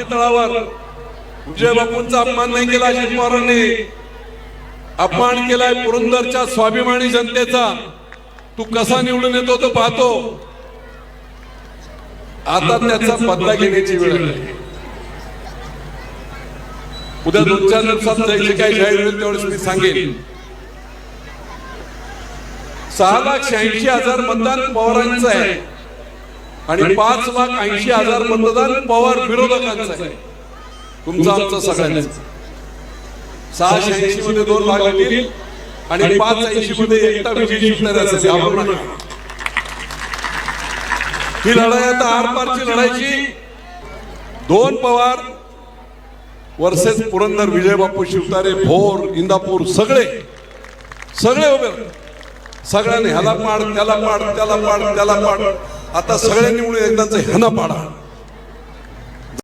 तळावर. विजय बापूंचा अपमान नाही केला अजित पवारांनी. अपमान केलाय पुरंदरच्या स्वाभिमानी जनतेचा. तू कसा निवडून येतो तो पाहतो. आता त्याचा बदला घेण्याची वेळ उद्या दोन चार दिवसात जे काही जाहीर होईल तेवढेच मी सांगेन. सहा लाख शहाऐंशी हजार मतदान पवारांचं आहे. आणि पाच लाख ऐंशी हजार मतदान पवार विरोधकांचं आहे. तुमचं आमचं सगळ्यांचं सहाशे ऐंशी मध्ये दोन लाख येतील आणि पाच ऐंशी मध्ये एकटा विजय असेल. ही लढाई आता आरपारची लढायची दोन पवार वर्सेस पुरंदर विजय बापू शिवतारे भोर इंदापूर सगळे. सगळे उभे. सगळ्यांनी ह्याला पाड त्याला पाड त्याला पाड त्याला पाड. आता सगळ्यांनी मिळून एकदाच ह्यानं पाडा